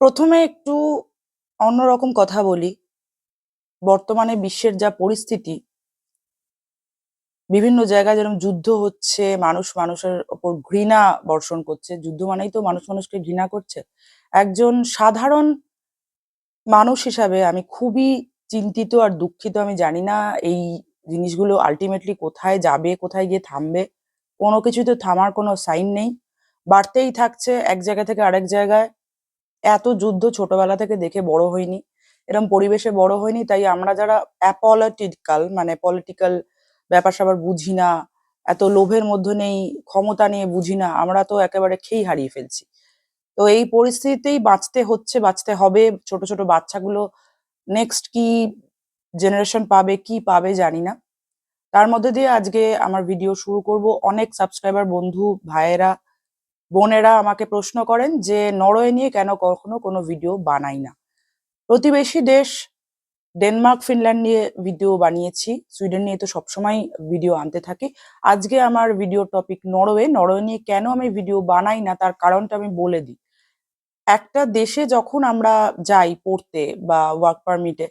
প্রথমে একটু অন্যরকম কথা বলি। বর্তমানে বিশ্বের যা পরিস্থিতি, বিভিন্ন জায়গায় যেরকম যুদ্ধ হচ্ছে, মানুষ মানুষের ওপর ঘৃণা বর্ষণ করছে। যুদ্ধ মানেই তো মানুষ মানুষকে ঘৃণা করছে। একজন সাধারণ মানুষ হিসাবে আমি খুবই চিন্তিত আর দুঃখিত। আমি জানি না এই জিনিসগুলো আলটিমেটলি কোথায় যাবে, কোথায় গিয়ে থামবে। কোনো কিছুতে থামার কোনো সাইন নেই। বাড়তেই থাকছে, এক জায়গা থেকে আরেক জায়গায়। এত যুদ্ধ ছোটবেলা থেকে দেখে বড় হইনি। এরম পরিবেশে বড় হয়নি তাই আমরা যারা অ্যাপলিটিক্যাল মানে পলিটিক্যাল ব্যাপার স্যাপার বুঝি না, এত লোভের মধ্যে নেই, ক্ষমতা নিয়ে বুঝি না, আমরা তো একেবারে খেই হারিয়ে ফেলছি। তো এই পরিস্থিতিতেই বাঁচতে হচ্ছে, বাঁচতে হবে, ছোট ছোট বাচ্চাগুলো নেক্সট কি জেনারেশন পাবে, কি পাবে জানি না। তার মধ্যে দিয়ে আজকে আমার ভিডিও শুরু করব। অনেক সাবস্ক্রাইবার বন্ধু, ভাইয়েরা বোনেরা আমাকে প্রশ্ন করেন যে, নরওয়ে নিয়ে কেন কখনো কোনো ভিডিও বানাই না? প্রতিবেশী দেশ, ডেনমার্ক, ফিনল্যান্ড নিয়ে ভিডিও বানিয়েছি। সুইডেন নিয়ে তো সবসময় ভিডিও আনতে থাকি। আজকে আমার ভিডিও টপিক নরওয়ে। নরওয়ে নিয়ে কেন আমি ভিডিও বানাই না, তার কারণটা আমি বলে দিই। একটা দেশে যখন আমরা যাই পড়তে বা ওয়ার্ক পারমিটে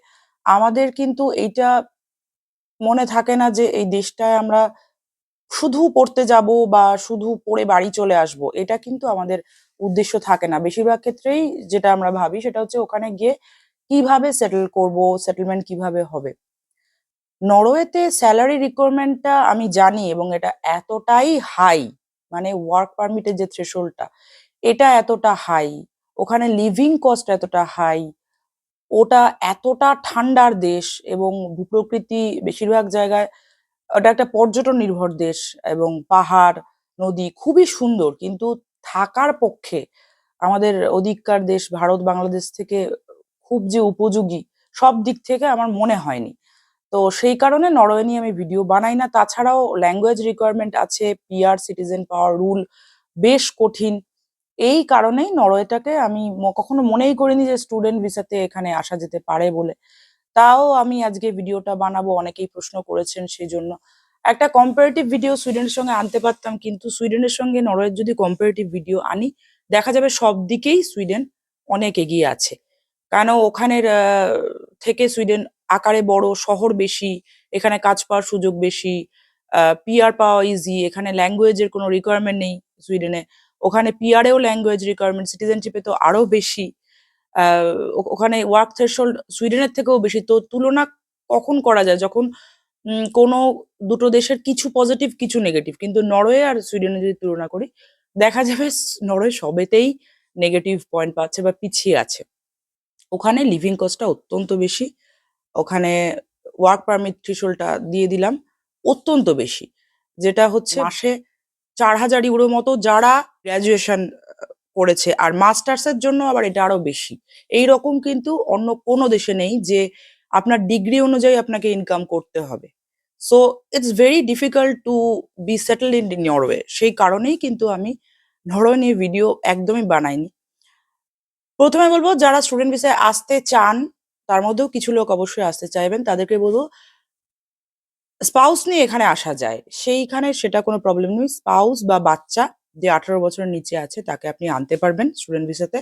আমাদের কিন্তু এইটা মনে থাকে না যে, এই দেশটায় আমরা শুধু পড়তে যাব বা শুধু পড়ে বাড়ি চলে আসব, এটা কিন্তু আমাদের উদ্দেশ্য থাকে না। বেশিরভাগ ক্ষেত্রেই যেটা আমরা ভাবি সেটা হচ্ছে ওখানে গিয়ে কীভাবে সেটেল করব সেটেলমেন্ট কীভাবে হবে। নরওয়েতে স্যালারি রিকোয়ারমেন্টটা আমি জানি এবং এটা এতটাই হাই মানে ওয়ার্ক পারমিটের যে থ্রেশোল্ডটা এটা এতটা হাই ওখানে লিভিং কস্ট এতটা হাই ওটা এতটা ঠান্ডার দেশ এবং ভূপ্রকৃতি বেশিরভাগ জায়গায় ওটা একটা পর্যটন নির্ভর দেশ এবং পাহাড়, নদী খুবই সুন্দর। কিন্তু থাকার পক্ষে আমাদের অধিককার দেশ ভারত, বাংলাদেশ থেকে খুব যে উপযোগী সব দিক থেকে আমার মনে হয়নি। তো সেই কারণে নরওয়ে নিয়ে আমি ভিডিও বানাই না। তাছাড়াও ল্যাঙ্গুয়েজ রিকোয়ারমেন্ট আছে পিআর সিটিজেন পাওয়ার রুল বেশ কঠিন। এই কারণেই নরওয়েটাকে আমি কখনো মনেই করিনি যে স্টুডেন্ট ভিসাতে এখানে আসা যেতে পারে বলে। তাও আমি আজকে ভিডিওটা বানাবো, অনেকেই প্রশ্ন করেছেন সেই জন্য একটা কম্পারেটিভ ভিডিও সুইডেনের সঙ্গে আনতে পারতাম, কিন্তু সুইডেনের সঙ্গে নরওয়ের যদি কম্পারেটিভ ভিডিও আনি, দেখা যাবে সব দিকেই সুইডেন অনেক এগিয়ে আছে। কেন ওখানের থেকে সুইডেন আকারে বড়, শহর বেশি, এখানে কাজ পাওয়ার সুযোগ বেশি পিআর পাওয়া ইজি এখানে ল্যাঙ্গুয়েজের কোনো রিকোয়ারমেন্ট নেই সুইডেনে ওখানে পিআরেও ল্যাঙ্গুয়েজ রিকোয়ারমেন্ট সিটিজেনশিপে তো আরও বেশি। ওখানে ওয়ার্ক থ্রেশহোল্ড সুইডেনের থেকেও বেশি। তো তুলনা কখন করা যায়? যখন কোনো দুটো দেশের কিছু পজিটিভ কিছু নেগেটিভ কিন্তু নরওয়ে আর সুইডেনে যদি তুলনা করি দেখা যাবে নরওয়ে সবেতেই নেগেটিভ পয়েন্ট পাচ্ছে বা পিছিয়ে আছে। ওখানে লিভিং কস্টটা অত্যন্ত বেশি। ওখানে ওয়ার্ক পারমিট থ্রিশোলটা দিয়ে দিলাম অত্যন্ত বেশি। যেটা হচ্ছে মাসে? চার হাজার ইউরো মতো যারা গ্র্যাজুয়েশন করেছে। আর মাস্টার্স এর জন্য আবার এটা আরও বেশি। এই রকম কিন্তু অন্য কোনো দেশে নেই যে আপনার ডিগ্রি অনুযায়ী আপনাকে ইনকাম করতে হবে। So it's very difficult to be settle in Norway সেই কারণেই কিন্তু আমি নরওয়ে নিয়ে ভিডিও একদমই বানাইনি। প্রথমে বলব, যারা স্টুডেন্ট ভিসায় আসতে চান, তার মধ্যেও কিছু লোক অবশ্যই আসতে চাইবেন। তাদেরকে বলব স্পাউস নিয়ে এখানে আসা যায়। সেইখানে সেটা কোনো প্রবলেম নেই। স্পাউস বা বাচ্চা যে আঠারো বছরের নিচে আছে, তাকে আপনি আনতে পারবেন স্টুডেন্ট ভিসাতে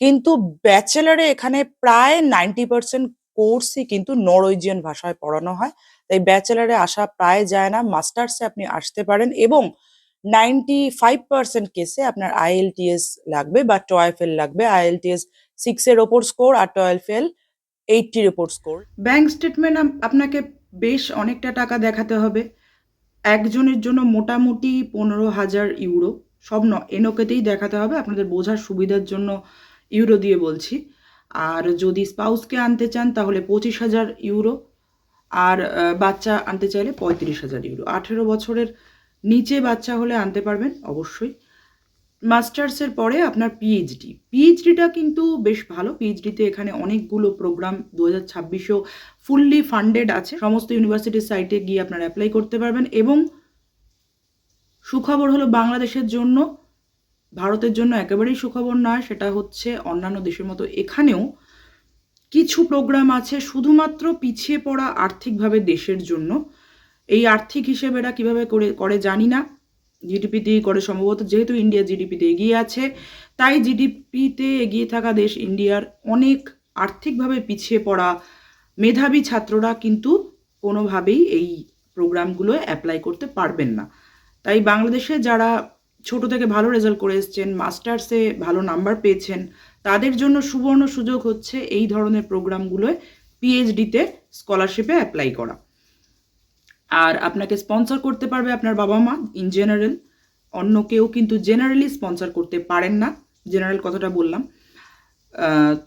কিন্তু ব্যাচেলারে এখানে প্রায় নাইনটি পার্সেন্ট কোর্সই কিন্তু নরওয়েজিয়ান ভাষায় পড়ানো হয়। তাই ব্যাচেলারে আসা প্রায় যায় না মাস্টার্সে আপনি আসতে পারেন এবং নাইনটি ফাইভ পার্সেন্ট কেসে আপনার আইএলটিএস লাগবে বা টয়েফেল লাগবে। আইএলটিএস সিক্স এর ওপর স্কোর আর টয়েলফেল এইটটির ওপর স্কোর ব্যাংক স্টেটমেন্ট আপনাকে বেশ অনেকটা টাকা দেখাতে হবে। একজনের জন্য মোটামুটি পনেরো হাজার ইউরো। সব ন এনোকেতেই দেখাতে হবে, আপনাদের বোঝার সুবিধার জন্য ইউরো দিয়ে বলছি। আর যদি স্পাউসকে আনতে চান, তাহলে পঁচিশ হাজার ইউরো। আর বাচ্চা আনতে চাইলে পঁয়ত্রিশ হাজার ইউরো। আঠেরো বছরের নিচে বাচ্চা হলে আনতে পারবেন, অবশ্যই। মাস্টার্সের পরে আপনার পিএইচডি পিএইচডিটা কিন্তু বেশ ভালো। পিএইচডিতে এখানে অনেকগুলো প্রোগ্রাম দু হাজার ছাব্বিশেও ফুললি ফান্ডেড আছে। সমস্ত ইউনিভার্সিটির সাইটে গিয়ে আপনারা অ্যাপ্লাই করতে পারবেন এবং সুখবর হলো বাংলাদেশের জন্য, ভারতের জন্য একেবারেই সুখবর নয়, সেটা হচ্ছে অন্যান্য দেশের মতো। এখানেও কিছু প্রোগ্রাম আছে শুধুমাত্র পিছিয়ে পড়া আর্থিকভাবে দেশের জন্য। এই আর্থিক হিসেবে এরা কীভাবে করে করে জানি না। জিডিপিতেই করে সম্ভবত যেহেতু ইন্ডিয়া জিডিপিতে এগিয়ে আছে, তাই জিডিপিতে এগিয়ে থাকা দেশ ইন্ডিয়ার অনেক আর্থিকভাবে পিছিয়ে পড়া মেধাবী ছাত্ররা কিন্তু কোনোভাবেই এই প্রোগ্রামগুলো অ্যাপ্লাই করতে পারবেন না। তাই বাংলাদেশে যারা ছোট থেকে ভালো রেজাল্ট করে এসছেন মাস্টার্সে ভালো নাম্বার পেয়েছেন, তাদের জন্য সুবর্ণ সুযোগ হচ্ছে এই ধরনের প্রোগ্রামগুলোয় পিএইচডিতে স্কলারশিপে অ্যাপ্লাই করা। আর আপনাকে স্পন্সর করতে পারবে আপনার বাবা মা ইন জেনারেল অন্য কেউ কিন্তু জেনারেলি স্পন্সর করতে পারেন না জেনারেল কথাটা বললাম।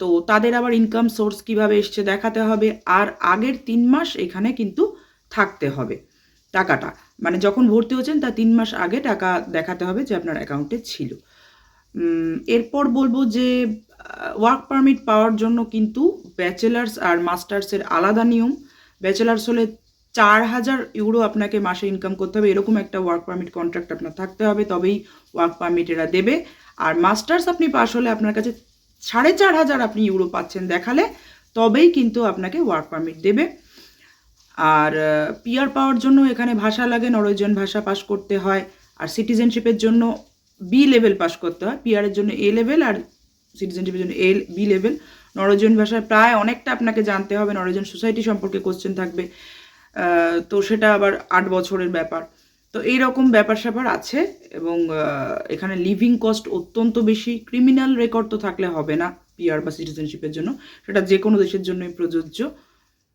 তো তাদের আবার ইনকাম সোর্স কীভাবে এসছে দেখাতে হবে, আর আগের তিন মাস এখানে কিন্তু থাকতে হবে টাকাটা। মানে যখন ভর্তি হচ্ছেন তার তিন মাস আগে টাকা দেখাতে হবে যে আপনার অ্যাকাউন্টে ছিল। এরপর বলব যে ওয়ার্ক পারমিট পাওয়ার জন্য কিন্তু ব্যাচেলার্স আর মাস্টার্সের আলাদা নিয়ম। ব্যাচেলার্স হলে চার হাজার ইউরো আপনাকে মাসে ইনকাম করতে হবে। এরকম একটা ওয়ার্ক পারমিট কন্ট্রাক্ট আপনার থাকতে হবে, তবেই ওয়ার্ক পারমিট এরা দেবে। আর মাস্টার্স আপনি পাশ হলে আপনার কাছে সাড়ে চার হাজার আপনি ইউরো পাচ্ছেন দেখালে, তবেই কিন্তু আপনাকে ওয়ার্ক পারমিট দেবে। আর পিআর পাওয়ার জন্য এখানে ভাষা লাগে, নরওয়েজিয়ান ভাষা পাস করতে হয়। আর সিটিজেনশিপের জন্য বি লেভেল পাস করতে হয়। পিআরের জন্য এ লেভেল আর সিটিজেনশিপের জন্য এ বি লেভেল নরওয়েজিয়ান ভাষায় প্রায় অনেকটা আপনাকে জানতে হবে। নরজন সোসাইটি সম্পর্কে কোশ্চেন থাকবে। তো সেটা আবার আট বছরের ব্যাপার। তো এই রকম ব্যাপার স্যাপার আছে এবং এখানে লিভিং কস্ট অত্যন্ত বেশি। ক্রিমিনাল রেকর্ড তো থাকলে হবে না পিআর বা সিটিজেনশিপের জন্য। সেটা যে কোনো দেশের জন্যই প্রযোজ্য।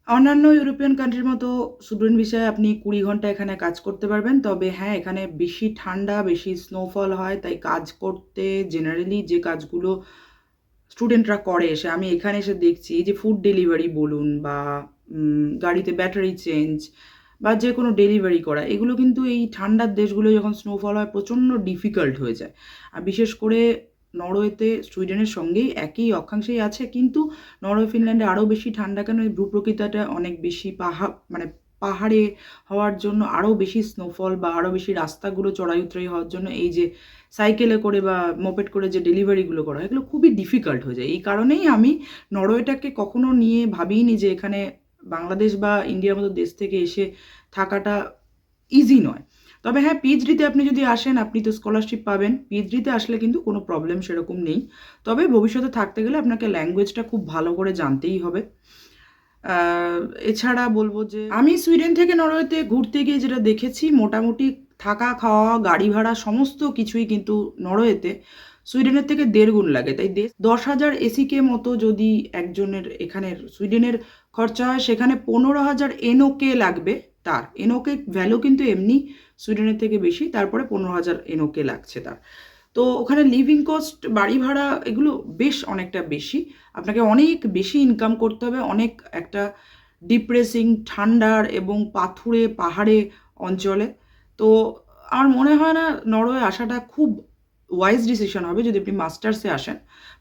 অন্যান্য ইউরোপিয়ান কান্ট্রির মতো স্টুডেন্ট বিষয়ে আপনি কুড়ি ঘণ্টা এখানে কাজ করতে পারবেন। তবে হ্যাঁ এখানে বেশি ঠান্ডা, বেশি স্নোফল হয়, তাই কাজ করতে জেনারেলি যে কাজগুলো স্টুডেন্টরা করে এসে আমি এখানে এসে দেখছি যে ফুড ডেলিভারি বলুন বা গাড়িতে ব্যাটারি চেঞ্জ বা যে কোনো ডেলিভারি করা, এগুলো কিন্তু এই ঠান্ডার দেশগুলো যখন স্নোফল হয় প্রচণ্ড ডিফিকাল্ট হয়ে যায়। আর বিশেষ করে নরওয়েতে, সুইডেনের সঙ্গেই একই অক্ষাংশেই আছে, কিন্তু নরওয়ে, ফিনল্যান্ডে আরও বেশি ঠান্ডা কেন? এই ভূপ্রকৃতিটা অনেক বেশি পাহাড় মানে পাহাড়ে হওয়ার জন্য আরও বেশি স্নোফল বা আরও বেশি রাস্তাগুলো চড়াই উতরাই হওয়ার জন্য এই যে সাইকেলে করে বা মোপেড করে যে ডেলিভারিগুলো করা হয়, এগুলো খুবই ডিফিকাল্ট হয়ে যায়। এই কারণেই আমি নরওয়েটাকে কখনো নিয়ে ভাবিনি যে এখানে বাংলাদেশ বা ইন্ডিয়ার মতো দেশ থেকে এসে থাকাটা ইজি নয়। তবে হ্যাঁ পিএইচডিতে আপনি যদি আসেন, আপনি তো স্কলারশিপ পাবেন। পিএইচডিতে আসলে কিন্তু কোনো প্রবলেম সেরকম নেই। তবে ভবিষ্যতে থাকতে গেলে আপনাকে ল্যাঙ্গুয়েজটা খুব ভালো করে জানতেই হবে। এছাড়া বলব যে, আমি সুইডেন থেকে নরওয়েতে ঘুরতে গিয়ে যেটা দেখেছি, মোটামুটি থাকা, খাওয়া, গাড়ি ভাড়া সমস্ত কিছুই কিন্তু নরওয়েতে। সুইডেনের থেকে দেড় গুণ লাগে। তাই দেশ দশ হাজার এসিকে মতো যদি একজনের, এখানের, সুইডেনের খরচা হয়, সেখানে পনেরো হাজার এনওকে লাগবে তার। এনওকে ভ্যালু কিন্তু এমনি সুইডেনের থেকে বেশি, তারপরে পনেরো হাজার এনওকে লাগছে তার। তো ওখানে লিভিং কস্ট বাড়ি ভাড়া এগুলো বেশ অনেকটা বেশি। আপনাকে অনেক বেশি ইনকাম করতে হবে, অনেক একটা ডিপ্রেসিং ঠান্ডার এবং পাথুরে, পাহাড়ে অঞ্চলে। তো আমার মনে হয় না নরওয়ে আসাটা খুব ওয়াইজ ডিসিশন হবে যদি আপনি মাস্টার্সে আসেন।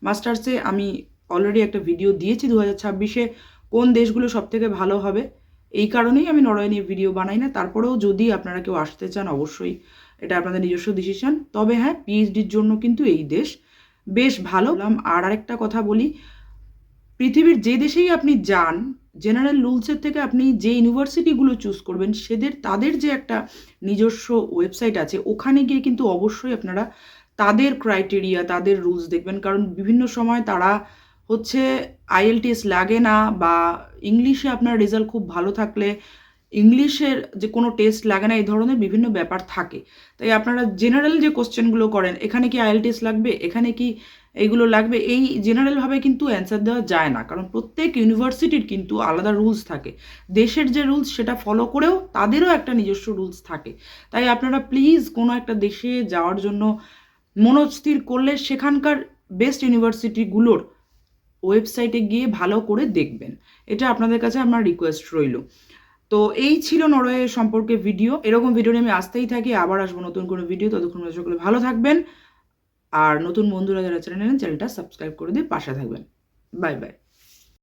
মাস্টার্সে আমি অলরেডি একটা ভিডিও দিয়েছি দু হাজার ছাব্বিশে। কোন দেশগুলো সব থেকে ভালো হবে, এই কারণেই আমি নরওয়ে নিয়ে ভিডিও বানাই না। তারপরেও যদি আপনারা কেউ আসতে চান, অবশ্যই এটা আপনাদের নিজস্ব ডিসিশন তবে হ্যাঁ পিএইচডির জন্য কিন্তু এই দেশ বেশ ভালো। আর আরেকটা কথা বলি, পৃথিবীর যে দেশেই আপনি যান জেনারেল রুলসের থেকে আপনি যে ইউনিভার্সিটিগুলো চুজ করবেন, সেদের, তাদের যে একটা নিজস্ব ওয়েবসাইট আছে, ওখানে গিয়ে কিন্তু অবশ্যই আপনারা তাদের ক্রাইটেরিয়া তাদের রুলস দেখবেন। কারণ বিভিন্ন সময় তারা হচ্ছে আইএলটিএস লাগে না বা ইংলিশে আপনার রেজাল্ট খুব ভালো থাকলে ইংলিশের যে কোনো টেস্ট লাগে না, এই ধরনের বিভিন্ন ব্যাপার থাকে। তাই আপনারা জেনারেল যে কোশ্চেনগুলো করেন, এখানে কি আইএলটিএস লাগবে, এখানে কি এইগুলো লাগবে, এই জেনারেলভাবে কিন্তু অ্যান্সার দেওয়া যায় না। কারণ প্রত্যেক ইউনিভার্সিটির কিন্তু আলাদা রুলস থাকে। দেশের যে রুলস সেটা ফলো করেও তাদেরও একটা নিজস্ব রুলস থাকে। তাই আপনারা প্লিজ কোনো একটা দেশে যাওয়ার জন্য মনস্থির করলে সেখানকার বেস্ট ইউনিভার্সিটিগুলোর ওয়েবসাইটে গিয়ে ভালো করে দেখবেন। এটা আপনাদের কাছে আমার রিকোয়েস্ট রইল। তো এই ছিল নরওয়ে সম্পর্কে ভিডিও এরকম ভিডিও আমি আসতেই থাকি। আবার আসব নতুন কোনো ভিডিও ততক্ষণ সকলে ভালো থাকবেন। আর নতুন বন্ধুরা যারা চ্যানেল চ্যানেলটা সাবস্ক্রাইব করে দিয়ে পাশে থাকবেন। Bye bye